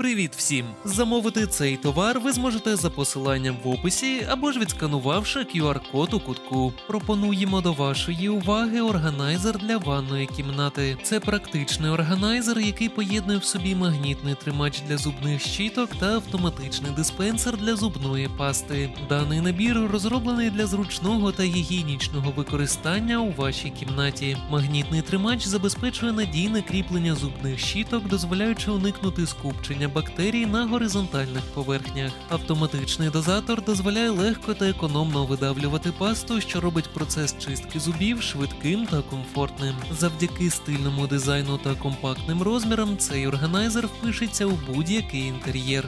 Привіт всім! Замовити цей товар ви зможете за посиланням в описі або ж відсканувавши QR-код у кутку. Пропонуємо до вашої уваги органайзер для ванної кімнати. Це практичний органайзер, який поєднує в собі магнітний тримач для зубних щіток та автоматичний диспенсер для зубної пасти. Даний набір розроблений для зручного та гігієнічного використання у вашій кімнаті. Магнітний тримач забезпечує надійне кріплення зубних щіток, дозволяючи уникнути скупчення бактерій на горизонтальних поверхнях. Автоматичний дозатор дозволяє легко та економно видавлювати пасту, що робить процес чистки зубів швидким та комфортним. Завдяки стильному дизайну та компактним розмірам цей органайзер впишеться у будь-який інтер'єр.